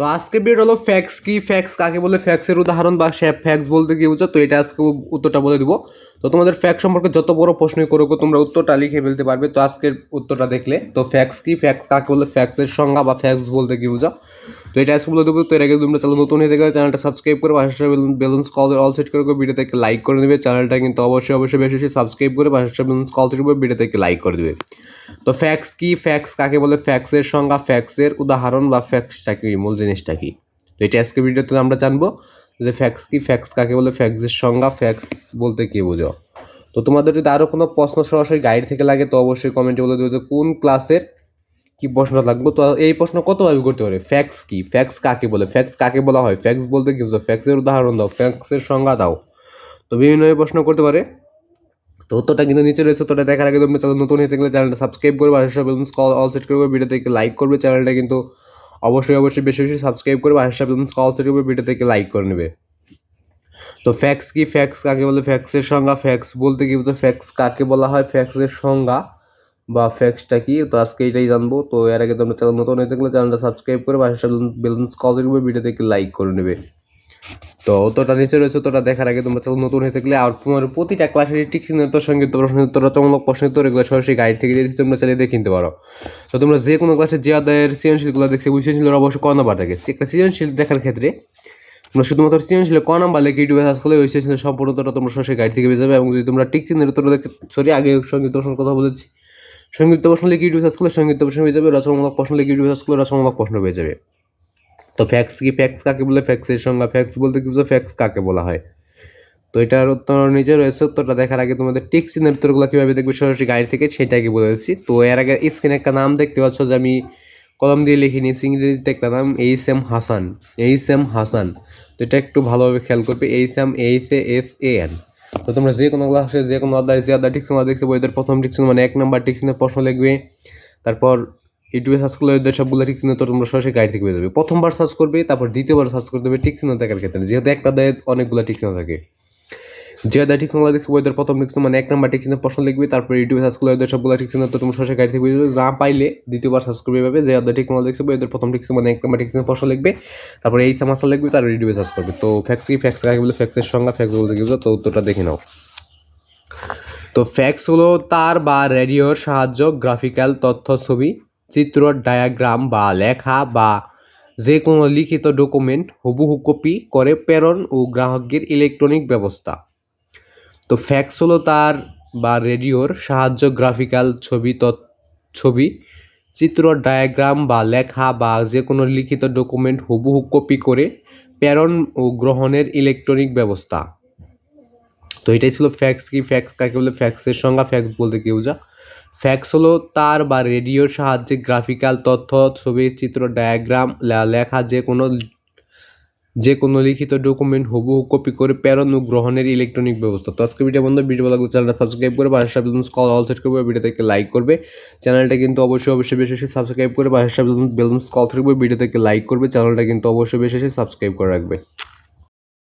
তো আজকে বের হলো ফ্যাক্স কি ফ্যাক্স কাকে বলে ফ্যাক্সের উদাহরণ বা ফ্যাক্স বলতে কি বুঝো তো এটা আজকে উত্তরটা বলে দিব। তো তোমাদের ফ্যাক্স সম্পর্কে যত বড় প্রশ্নই করো তোমরা উত্তরটা লিখে ফেলতে পারবে। তো আজকের উত্তরটা দেখলে, তো ফ্যাক্স কি? ফ্যাক্স কাকে বলে? ফ্যাক্সের সংজ্ঞা বা ফ্যাক্স বলতে কি বুঝো। তো আজকে বলে দেবো তো এর আগে তোমরা চ্যানেল নতুন হয়ে গেলে চ্যানেলটা সাবস্ক্রাইব করে পাশে বেলুন্স কল অল সেট করে ভিডিওতে লাইক করে দেবে। চ্যানেলটা কিন্তু অবশ্যই অবশ্যই বেশি বেশি সাবস্ক্রাইব করে পাশে বেলুন্স কল সেট করে ভিডিওতে লাইক করে দেবে। তো ফ্যাক্স কি? ফ্যাক্স কাকে বলে? ফ্যাক্সের সংজ্ঞা ফ্যাক্সের উদাহরণ বা ফ্যাক্সটা কি? মূল জিনিসটা কি? তো এটা আজকে ভিডিওতে আমরা জানব যে ফ্যাক্স কি? ফ্যাক্স কাকে বলে? ফ্যাক্সের সংজ্ঞা ফ্যাক্স বলতে কি বোঝো? তো তোমাদের যদি আরও কোনো প্রশ্ন সরাসরি গাইড থেকে লাগে, তো অবশ্যই কমেন্টে বলে দেবে যে কোন ক্লাসের কি প্রশ্নটা লাগবে? তো এই প্রশ্ন কতভাবে করতে পারে? ফ্যাক্স কি? ফ্যাক্স কাকে বলে? ফ্যাক্স কাকে বলা হয়? ফ্যাক্স বলতে কি ফ্যাক্সের উদাহরণ দাও ফ্যাক্সের সংজ্ঞা দাও। তো বিভিন্নভাবে প্রশ্ন করতে পারে। তো উত্তরটা কিন্তু নিচে রয়েছে, উত্তরটা দেখার আগে তোমরা চ্যানেল নতুন হয়ে থাকলে চ্যানেলটা সাবস্ক্রাইব করবে আর সব কল অল সেট করবে ভিডিও থেকে লাইক করবে, চ্যানেলটা কিন্তু অবশ্যই অবশ্যই বেশি বেশি সাবস্ক্রাইব করবে আর সব কল সেট করবে ভিডিও থেকে লাইক করে নেবে। তো ফ্যাক্স কি? ফ্যাক্স কাকে বলে? ফ্যাক্সের সংজ্ঞা ফ্যাক্স বলতে কি বলতে ফ্যাক্স কাকে বলা হয়? ফ্যাক্সের সংজ্ঞা। বা ফ্যাক্সটা কি? তো আজকে এটাই জানব। তো এর আগে তোমরা চ্যানেল নতুন হয়ে থাকলে চ্যানেলটা সাবস্ক্রাইব করে পাশে বেলুন্স কল করবে ভিডিও থেকে লাইক করে নেবে। তো অতটা নিচে রয়েছে তোটা দেখার আগে তোমরা চ্যানেল নতুন হয়ে থাকলে আর তোমার প্রতিটা ক্লাসের টিক্সিন উত্তর সংগীত প্রশ্ন রচনামূলক প্রশ্ন উত্তর এগুলো সরাসরি গাইড থেকে দিয়ে তোমরা চালিয়ে দেখে নিতে পারো। তো তোমরা যে কোনো ক্লাসে যে আদায়ের সৃজনশীলগুলো দেখছে ওই সৃজনশীলের অবশ্যই ক নাম্বার থাকে একটা সৃজনশীল দেখার ক্ষেত্রে তোমরা শুধুমাত্র সৃজনশীল ক নাম্বার লেখে ইউটিউবে সার্চ করলে ওই সৃজনশীল সম্পূর্ণ তোমরা সরাসরি গাইড থেকে পেয়ে যাবে এবং যদি তোমরা টিকচিনের উত্তর দেখে সরি আগে সংগীত প্রশ্নের কথা বলেছি। সংযুক্ত প্রশ্ন লিখে ইউটিউব সার্চ করলে সংযুক্ত প্রশ্ন পেয়ে যাবে, রচনামূলক প্রশ্ন লিখে ইউটিউব সার্চ করলে রচনামূলক প্রশ্ন পেয়ে যাবে। তো ফ্যাক্স কি? ফ্যাক্স কাকে বলে? ফ্যাক্সের সংজ্ঞা। ফ্যাক্স বলতে কি বুঝো? ফ্যাক্স কাকে বলা হয়? তো এটার উত্তর নিজে রয়েছে, উত্তরটা দেখার আগে তোমাদের টিক্সিনের উত্তরগুলো কীভাবে দেখবে? সরাসরি গাইড থেকে সেটাকে বলেছি তো এর আগে স্ক্রিনে একটা নাম দেখতে পাচ্ছ যে আমি কলম দিয়ে লিখে নিয়েছি ইংরেজিতে একটা নাম H M Hasan. H M Hasan. তো এটা একটু ভালোভাবে খেয়াল করবে। H M H A S A, N. তো তোমরা যে কোনো ক্লাসে যে কোনো অধ্যায়, যে অধ্যায় দেখতে দেখছ এদের প্রথম টিক্সিন মানে এক নম্বর টিক্সিনের প্রশ্ন লিখবে। তারপর ইউটিউবে সার্চ করলে ওদের সবগুলো টিক্সিন তো তোমরা সরাসরি গাইড থেকে পেয়ে যাবে। প্রথমবার সার্চ করবে, তারপর দ্বিতীয়বার সার্চ করতে হবে টিকশনে দেখার ক্ষেত্রে। যেহেতু একটা অধ্যায়ে অনেকগুলো টিকশনে থাকে। যে অধ্যায় টিক্সিন দেখবে ওদের প্রথম টিক্সিন মানে এক নাম্বার টিক্সিনের প্রশ্ন লিখবে, তারপর ইউটিউবে সার্চ করলে ওদের সবগুলো টিক্সিন তো তোমরা সরাসরি গাইড থেকে না পাইলে দ্বিতীয়বার সার্চ করবে এভাবে, যে অধ্যায় টিক্সিন দেখবে ওদের প্রথম টিক্সিন মানে এক নাম্বার টিক্সিনের প্রশ্ন লিখবে, তারপর এই সামাসা লিখবে, তারপর ইউটিউবে সার্চ করবে। তো ফ্যাক্স কি ফ্যাক্স কাকে বলে ফ্যাক্সের সংজ্ঞা ফ্যাক্স বলতে কি তো উত্তরটা দেখে নাও। তো ফ্যাক্স হলো তার বা রেডিওর সাহায্য গ্রাফিক্যাল তথ্য ছবি, চিত্র ডায়াগ্রাম বা লেখা বা যে কোনো লিখিত ডকুমেন্ট হুবহু কপি করে প্রেরণ ও গ্রাহকের ইলেকট্রনিক ব্যবস্থা। তো ফ্যাক্স হলো তার বা রেডিওর সাহায্য গ্রাফিক্যাল ছবি তৎ, ছবি, চিত্র, ডায়াগ্রাম বা লেখা বা যে কোনো লিখিত ডকুমেন্ট হুবহু কপি করে প্রেরণ ও গ্রহণের ইলেকট্রনিক ব্যবস্থা। তো এটাই ছিল ফ্যাক্স কি, ফ্যাক্স কাকে বলে? ফ্যাক্সের সংজ্ঞা, ফ্যাক্স বলতে কেউ যা। ফ্যাক্স হলো তার বা রেডিওর সাহায্যে গ্রাফিক্যাল তথ্য, ছবি, চিত্র, ডায়াগ্রাম লেখা যে কোনো যে কোনো লিখিত ডকুমেন্ট হুবহু কপি করে প্রেরণ ও গ্রহণের ইলেকট্রনিক ব্যবস্থা। তো আজকে ভিডিও বন্ধু ভিডিও লাগলে চ্যানেলটা সাবস্ক্রাইব করে পাশে বেলুন কল অল সেট করবে ভিডিও থেকে লাইক করবে। চ্যানেলটা কিন্তু অবশ্যই অবশ্যই বেশি বেশি সাবস্ক্রাইব করে পাশে বেলুন কল থাকবে ভিডিও থেকে লাইক করবে চ্যানেলটা কিন্তু অবশ্যই বেশি বেশি সাবস্ক্রাইব করে রাখবে।